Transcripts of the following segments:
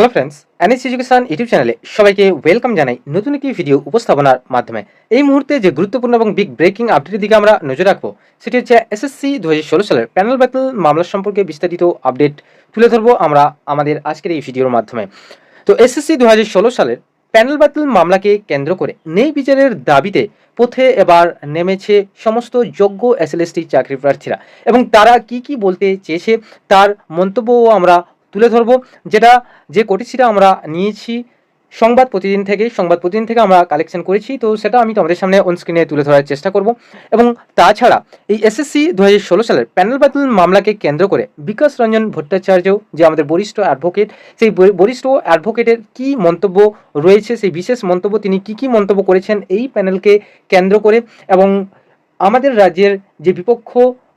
Hello friends NS education YouTube চ্যানেলে সবাইকে welcome জানাই নতুন একটি ভিডিও উপস্থাপনার মাধ্যমে। এই মুহূর্তে যে গুরুত্বপূর্ণ এবং বিগ ব্রেকিং আপডেটের দিকে আমরা নজর রাখব, সেটি হচ্ছে এসএসসি দু হাজার ষোলো সালের প্যানেল ব্যাটল মামলা সম্পর্কে বিস্তারিত আপডেট তুলে ধরবো আমরা আমাদের আজকের এই ভিডিওর মাধ্যমে। তো এসএসসি দু হাজার ষোলো সালের প্যানেল ব্যাটল মামলাকে কেন্দ্র করে নেই বিচারের দাবিতে পথে এবার নেমেছে সমস্ত যোগ্য এসএলএসটি চাকরি প্রার্থীরা এবং তারা কি কি বলতে চেয়েছে, তার মন্তব্যও আমরা তুলে ধরবো, যেটা যে কোটিসিটা আমরা নিয়েছি, সংবাদ প্রতিদিন থেকে সংবাদ প্রতিদিন থেকে আমরা কালেকশন করেছি, তো সেটা আমি তোমাদের সামনে অন স্ক্রিনে তুলে ধরার চেষ্টা করব। এবং তাছাড়া এই এসএসসি দু হাজার ষোলো সালের প্যানেল বাতিল মামলাকে কেন্দ্র করে বিকাশ রঞ্জন ভট্টাচার্য যে আমাদের বরিষ্ঠ অ্যাডভোকেট সেই বরিষ্ঠ অ্যাডভোকেটের কি মন্তব্য রয়েছে, সেই বিশেষ মন্তব্য তিনি কি কি মন্তব্য করেছেন, এই প্যানেলকে কেন্দ্র করে এবং আমাদের রাজ্যের যে বিপক্ষ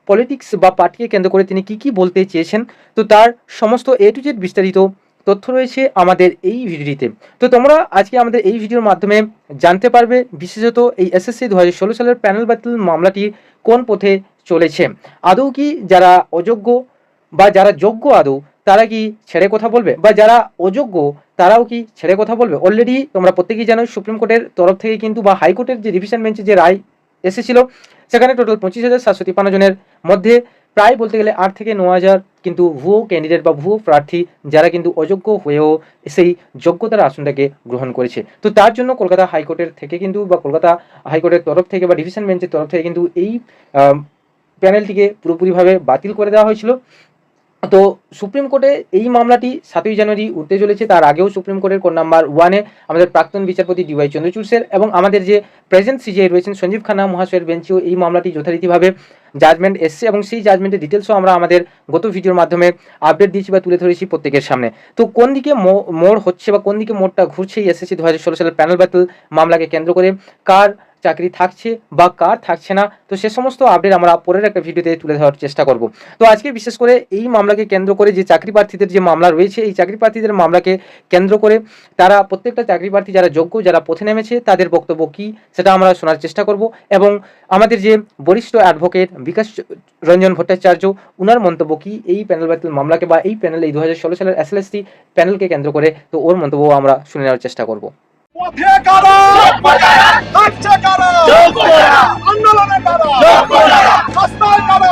পলিটিক্স বা পার্টিকে কেন্দ্র করে তিনি কি কি বলতে চেয়েছেন, তো তার সমস্ত এ টু জেড বিস্তারিত তথ্য রয়েছে আমাদের এই ভিডিওটিতে। তো তোমরা আজকে আমাদের এই ভিডিওর মাধ্যমে জানতে পারবে বিশেষত এই এসএসসি দু হাজার ষোলো সালের প্যানেল বাতিল মামলাটি কোন পথে চলেছে। আদৌ কি যারা অযোগ্য বা যারা যোগ্য আদৌ, তারা কি ছেড়ে কথা বলবে? বা যারা অযোগ্য, তারাও কি ছেড়ে কথা বলবে? অলরেডি তোমরা প্রত্যেকেই জানো সুপ্রিম কোর্টের তরফ থেকে কিন্তু বা হাইকোর্টের যে রিভিশন বেঞ্চে যে রায় এসেছিল, সেখানে টোটাল পঁচিশ হাজার সাতশো জনের মধ্যে প্রায় বলতে গেলে আট থেকে ন হাজার কিন্তু ভুয়ো ক্যান্ডিডেট বা ভুয়ো প্রার্থী যারা কিন্তু অযোগ্য হয়েও সেই যোগ্যতার আসনটাকে গ্রহণ করেছে। তো তার জন্য কলকাতা হাইকোর্টের থেকে কিন্তু বা কলকাতা হাইকোর্টের তরফ থেকে বা ডিভিশন বেঞ্চের তরফ থেকে কিন্তু এই প্যানেলটিকে পুরোপুরিভাবে বাতিল করে দেওয়া হয়েছিল। তো সুপ্রিম কোর্টে এই মামলাটি সাতই জানুয়ারি উঠতে চলেছে। তার আগেও সুপ্রিম কোর্টের কোর্ট নাম্বার ওয়ানে আমাদের প্রাক্তন বিচারপতি ডিওয়াই চন্দ্রচূড়ের এবং আমাদের যে প্রেজেন্ট সিজিআই রয়েছেন সঞ্জীব খান্না, মহাশয়ের বেঞ্চেও এই মামলাটি যথারীতিভাবে জাজমেন্ট এসছে এবং সেই জাজমেন্টের ডিটেলসও আমরা আমাদের গত ভিডিওর মাধ্যমে আপডেট দিয়েছি বা তুলে ধরেছি প্রত্যেকের সামনে। তো কোন দিকে মোড় হচ্ছে বা কোন দিকে মোড়টা ঘুরছে এসএসসি দু হাজার ষোলো সালের প্যানেল ব্যাটল মামলাকে কেন্দ্র করে? কার চাকরি থাকছে বা কার থাকছে না, তো সে সমস্ত আপডেট আমরা পরের একটা ভিডিওতে তুলে ধরার চেষ্টা করব। তো আজকে বিশেষ করে এই মামলাকে কেন্দ্র করে যে চাকরি প্রার্থীদের যে মামলা রয়েছে, এই চাকরি প্রার্থীদের মামলাকে কেন্দ্র করে তারা প্রত্যেকটা চাকরি প্রার্থী যারা যোগ্য, যারা পথে নেমেছে, তাদের বক্তব্য কী সেটা আমরা শোনার চেষ্টা করব এবং আমাদের যে বরিষ্ঠ অ্যাডভোকেট বিকাশ রঞ্জন ভট্টাচার্য, উনার মন্তব্য কি এই প্যানেল বাতিল মামলাকে বা এই প্যানেল এই দু হাজার ষোলো সালের এসএলএসটি প্যানেলকে কেন্দ্র করে, তো ওর মন্তব্য আমরা শুনে নেওয়ার চেষ্টা করব। পথে কারা। কাটছে কারা। আন্দোলনে কারা। রাস্তায় কারা।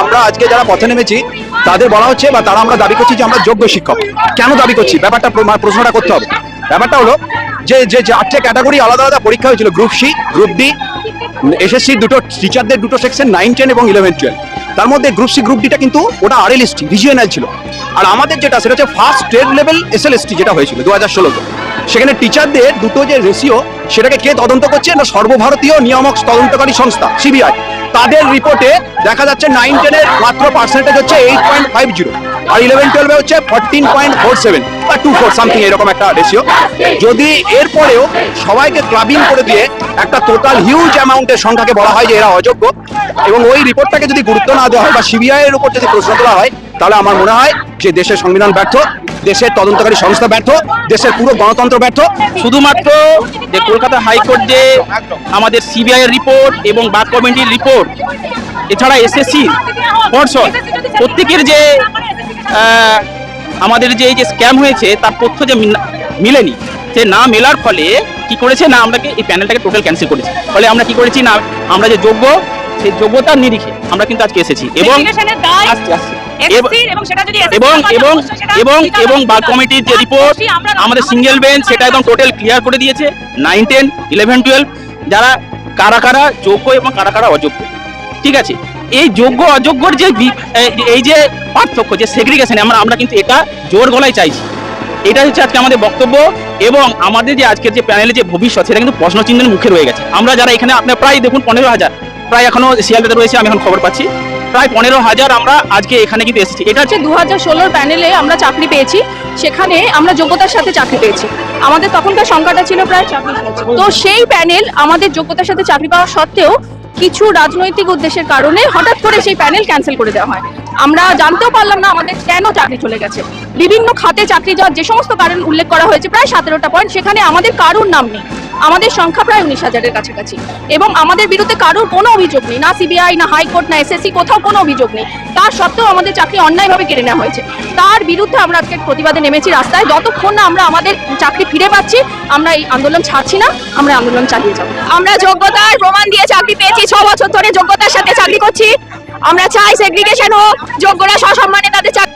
আমার আজকে যারা পথে নেমেছি, তাদের বলা হচ্ছে বা তারা আমরা দাবি করছি যে আমরা যোগ্য শিক্ষক। কেন দাবি করছি? ব্যাপারটা প্রশ্নটা করতে হবে। ব্যাপারটা হলো যে যে চারটে ক্যাটাগরি আলাদা আলাদা পরীক্ষা হয়েছিল group C group D SSC দুটো টিচারদের দুটো সেকশন নাইন টেন এবং ইলেভেন টুয়েলভ তার মধ্যে গ্রুপ সি গ্রুপ ডিটা কিন্তু ওটা আর এল রিজিওনাল ছিল। আর আমাদের যেটা, সেটা হচ্ছে ফার্স্ট স্টেট লেভেল এস যেটা হয়েছিল দু হাজার ষোলোতে সেখানে টিচারদের দুটো যে রেশিও সেটাকে কে তদন্ত করছে? না সর্বভারতীয় নিয়ামক তদন্তকারী সংস্থা সিবিআই তাদের রিপোর্টে দেখা যাচ্ছে নাইন টেনের মাত্র পার্সেন্টেজ হচ্ছে এইট পয়েন্ট ফাইভ জিরো আর ইলেভেন টুয়েলভে হচ্ছে ফোরটিন পয়েন্ট ফোর সেভেন বা টু ফোর সামথিং এরকম একটা রেশিও যদি এরপরেও সবাইকে ক্লাবিং করে দিয়ে একটা টোটাল হিউজ অ্যামাউন্টের সংখ্যাকে বলা হয় যে এরা অযোগ্য, এবং ওই রিপোর্টটাকে যদি গুরুত্ব না দেওয়া হয় বা সিবিআই এর উপর যদি প্রশ্ন তোলা হয়, তাহলে আমার মনে হয় যে দেশের সংবিধান ব্যর্থ। দেশের তদন্তকারী সংস্থা ব্যর্থ দেশের পুরো গণতন্ত্র ব্যর্থ। শুধুমাত্র যে কলকাতা হাইকোর্ট যে আমাদের সিবিআই এর রিপোর্ট এবং বার কমিটির রিপোর্ট এছাড়া এসএসসি পর্ষদ প্রত্যেকের যে আমাদের যে এই যে স্ক্যাম হয়েছে তার তথ্য যে মিল- মিলেনি সে না মেলার ফলে কি করেছে না আমরাকে এই প্যানেলটাকে টোটাল ক্যান্সেল করেছি। ফলে আমরা কি করেছি না আমরা যে যোগ্য সেই যোগ্যতার নিরিখে আমরা কিন্তু আজকে এসেছি। এবং আসছি আসছি। এব- এবং সেটা যদি SSC এবং এবং এবং বিচার এবং হবে। বার কমিটির যে রিপোর্ট আমরা- আমাদের সিঙ্গেল বেঞ্চ সেটা একদম টোটাল ক্লিয়ার করে দিয়েছে। নাইন টেন ইলেভেন টুয়েলভ যারা কারা কারা যোগ্য এবং কারা কারা অযোগ্য। ঠিক আছে? এই যোগ্য অযোগ্যর যে এই- যে পার্থক্য যে সেগ্রিগেশন আমরা আমরা কিন্তু এটা জোর গলায় চাইছি। এটা হচ্ছে আজকে আমাদের বক্তব্য এবং আমাদের যে আজকের যে প্যানেলে যে ভবিষ্যৎ সেটা কিন্তু প্রশ্নচিহ্নের মুখে রয়ে গেছে। আমরা যারা এখানে আপনার প্রায় দেখুন পনেরো হাজার। প্রায় এখনও শিয়ালদাতে রয়েছে আমি এখন খবর পাচ্ছি। প্রায় পনেরো হাজার আমরা আজকে এখানে কিন্তু এসেছি। এটা হচ্ছে দু হাজার ষোলোর প্যানেলে আমরা চাকরি পেয়েছি। সেখানে আমরা যোগ্যতার সাথে চাকরি পেয়েছি। আমাদের তখনকার সংখ্যাটা ছিল প্রায় চাকরি তো সেই প্যানেল আমাদের যোগ্যতার সাথে চাকরি পাওয়া সত্ত্বেও কিছু রাজনৈতিক উদ্দেশ্যের কারণে হঠাৎ করে সেই প্যানেল ক্যান্সেল করে দেওয়া হয়। আমরা জানতেও পারলাম না আমাদের কেন চাকরি চলে গেছে। বিভিন্ন খাতে চাকরি যাওয়ার যে সমস্ত কারণ উল্লেখ করা হয়েছে, প্রায় সতেরোটা পয়েন্ট সেখানে আমাদের কারুর নাম নেই। আমাদের সংখ্যা প্রায় উনিশ হাজারের কাছাকাছি। এবং আমাদের বিরুদ্ধে কারোর কোনো অভিযোগ নেই। না সিবিআই, না হাইকোর্ট না এসএসসি, কোথাও কোনো অভিযোগ নেই। তার সত্ত্বেও আমাদের চাকরি অন্যায়ভাবে কেড়ে নেওয়া হয়েছে। তার বিরুদ্ধে আমরা আজকে প্রতিবাদে নেমেছি রাস্তায়। যতক্ষণ না আমরা আমাদের চাকরি ফিরে পাচ্ছি, আমরা এই আন্দোলন ছাড়ছি না, আমরা আন্দোলন চালিয়ে যাব। আমরা যোগ্যতার প্রমাণ দিয়ে চাকরি পেয়েছি। ছ বছর ধরে যোগ্যতার সাথে চাকরি করছি। আমরা চাই সেগ্রিগেশন হোক, যোগ্যরা সসম্মানে তাদের চাকরি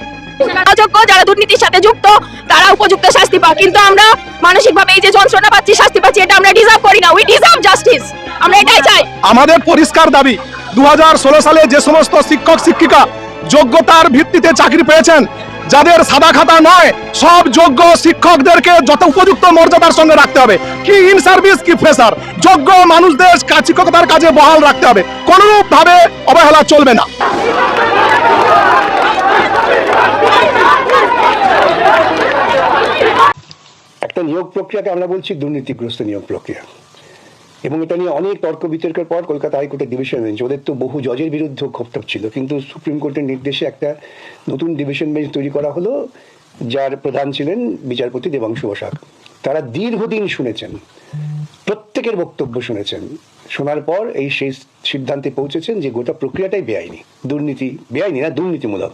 যারা দুর্নীতির সাথে যুক্ত, তারা উপযুক্ত শাস্তি পাক। কিন্তু আমরা মানসিকভাবে এই যে যন্ত্রণা পাচ্ছি, শাস্তি পাচ্ছি, এটা আমরা ডিজার্ভ করি না। উই ডিজার্ভ জাস্টিস আমরা এটাই চাই। আমাদের পরিষ্কার দাবি দুই হাজার ষোলো সালে যে সমস্ত শিক্ষক, শিক্ষিকা যোগ্যতার ভিত্তিতে চাকরি পেয়েছেন, যাদের সাদা খাতা নয়, সব যোগ্য শিক্ষকদেরকে যত উপযুক্ত মর্যাদার সঙ্গে রাখতে হবে। কি ইন সার্ভিস কি ফ্রেশার যোগ্য মানুষদের শিক্ষকতার কাজে বহাল রাখতে হবে। কোনরূপ ভাবে অবহেলা চলবে না। একটা নিয়োগ প্রক্রিয়াকে আমরা বলছি দুর্নীতিগ্রস্ত নিয়োগ প্রক্রিয়া। এবং এটা নিয়ে অনেক তর্ক বিতর্কের পর কলকাতা হাইকোর্টের ডিভিশন বেঞ্চ, ওদের তো বহু জজের বিরুদ্ধে ক্ষোভ ছিল। কিন্তু সুপ্রিম কোর্টের নির্দেশে একটা নতুন ডিভিশন বেঞ্চ তৈরি করা হলো, যার প্রধান ছিলেন বিচারপতি দেবাংশু বসাক। তারা দীর্ঘদিন শুনেছেন, প্রত্যেকের বক্তব্য শুনেছেন। শোনার পর এই সেই সিদ্ধান্তে পৌঁছেছেন যে গোটা প্রক্রিয়াটাই বেআইনি। দুর্নীতি, বেআইনি না, দুর্নীতিমূলক।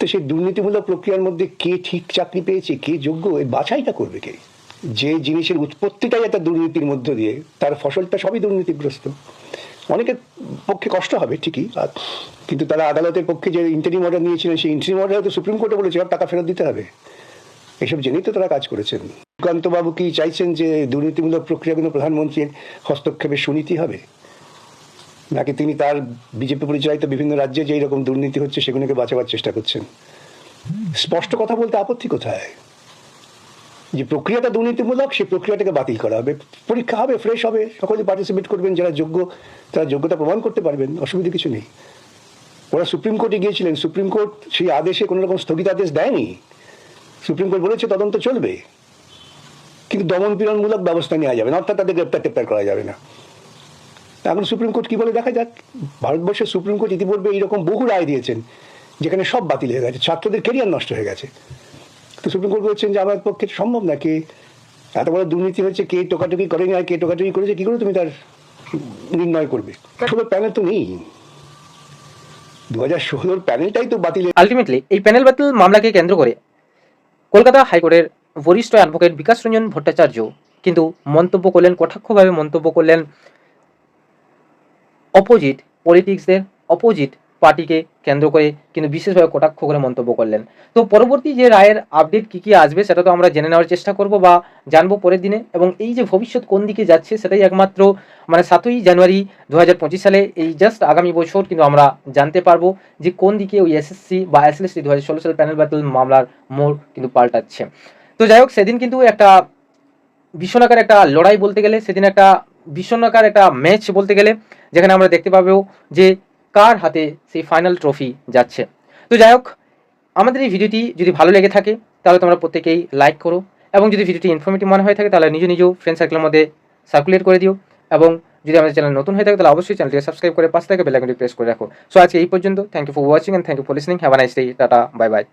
তো সেই দুর্নীতিমূলক প্রক্রিয়ার মধ্যে কে ঠিক চাকরি পেয়েছে, কে যোগ্য এই বাছাইটা করবে কে? যে জিনিসের উৎপত্তিটাই একটা দুর্নীতির মধ্য দিয়ে, তার ফসলটা সবই দুর্নীতিগ্রস্ত। অনেকের পক্ষে কষ্ট হবে ঠিকই, আর কিন্তু তারা আদালতের পক্ষে যে ইন্টারিম অর্ডার নিয়েছিলেন, সেই ইন্টারিম অর্ডার তো সুপ্রিম কোর্টে বলেছে টাকা ফেরত দিতে হবে। এসব জেনেই তো তারা কাজ করেছেন। সুকান্তবাবু কি চাইছেন যে দুর্নীতিমূলক প্রক্রিয়াগুলো প্রধানমন্ত্রীর হস্তক্ষেপে সুনীতি হবে? নাকি তিনি তার বিজেপি পরিচালিত বিভিন্ন রাজ্যে যে রকম দুর্নীতি হচ্ছে সেগুলোকে বাঁচাবার চেষ্টা করছেন? স্পষ্ট কথা বলতে আপত্তি কোথায়? যে প্রক্রিয়াটা দুর্নীতিমূলক, সেই প্রক্রিয়াটাকে বাতিল করা হবে। পরীক্ষা হবে ফ্রেশ হবে, সকলে পার্টিসিপেট করবেন, যারা যোগ্য, তারা যোগ্যতা প্রমাণ করতে পারবেন, অসুবিধা কিছু নেই। ওরা সুপ্রিম কোর্টে গিয়েছিলেন, সুপ্রিম কোর্ট সেই আদেশে কোনো রকম স্থগিতাদেশ দেয়নি। সুপ্রিম কোর্ট বলেছে তদন্ত চলবে। কিন্তু দমন পীড়নমূলক ব্যবস্থা নেওয়া যাবে না, অর্থাৎ তাদের গ্রেপ্তার টেপ্তার করা যাবে না। এখন সুপ্রিম কোর্ট কি বলে দেখা যাক। ভারতবর্ষের সুপ্রিম কোর্ট ইতিপূর্বে এইরকম বহু রায় দিয়েছেন, যেখানে সব বাতিল হয়ে গেছে, ছাত্রদের কেরিয়ার নষ্ট হয়ে গেছে। তো সুপ্রিম কোর্ট বলছেন যে আমার পক্ষে সম্ভব না, কে এত বড় দুর্নীতি হচ্ছে, কে টোকাটুকি করেনি আর কে টোকাটুকি করেছে, কি করে তুমি তার নির্ণয় করবে? ষোলোর প্যানেল তো নেই। দু হাজার ষোলোর প্যানেলটাই তো বাতিল আলটিমেটলি এই প্যানেল বাতিল মামলাকে কেন্দ্র করে কলকাতা হাইকোর্টের বরিষ্ঠ অ্যাডভোকেট বিকাশ রঞ্জন ভট্টাচার্য কিন্তু মন্তব্য করলেন, কটাক্ষভাবে মন্তব্য করলেন অপোজিট পলিটিক্সদের অপোজিট পার্টিকে কেন্দ্র করে কিন্তু বিশেষভাবে কটাক্ষ করে মন্তব্য করলেন। তো পরবর্তী যে রায়ের আপডেট কী কী আসবে সেটা তো আমরা জেনে নেওয়ার চেষ্টা করব বা জানব পরের দিনে এবং এই যে ভবিষ্যৎ কোন দিকে যাচ্ছে সেটাই একমাত্র মানে সাতই জানুয়ারি দু হাজার পঁচিশ সালে এই জাস্ট আগামী বছর কিন্তু আমরা জানতে পারব যে কোন দিকে ওই এসএসসি বা এসএলএসসি দু হাজার ষোলো সাল প্যানেল ব্যাটল মামলার মোড় কিন্তু পাল্টাচ্ছে। তো যাই হোক, সেদিন কিন্তু একটা ভীষণাকার একটা লড়াই বলতে গেলে সেদিন একটা ভীষণাকার একটা ম্যাচ বলতে গেলে, যেখানে আমরা দেখতে পাবো যে কার হাতে সেই ফাইনাল ট্রফি যাচ্ছে। তো যাই হোক, আমাদের এই ভিডিওটি যদি ভালো লেগে থাকে, তাহলে তোমরা প্রত্যেকেই লাইক করো এবং যদি ভিডিওটি ইনফরমেটিভ মনে হয়ে থাকে, তাহলে নিজ নিজ ফ্রেন্ড সার্কেলের মধ্যে সার্কুলেট করে দিও এবং যদি আমাদের চ্যানেল নতুন হয়ে থাকে, তাহলে অবশ্যই চ্যানেলটিকে সাবস্ক্রাইব করে পাশে থেকে বেল আইকনটি প্রেস করে রাখো। সো আজকে এই পর্যন্ত। Thank you for watching and thank you for listening have a nice day tata bye bye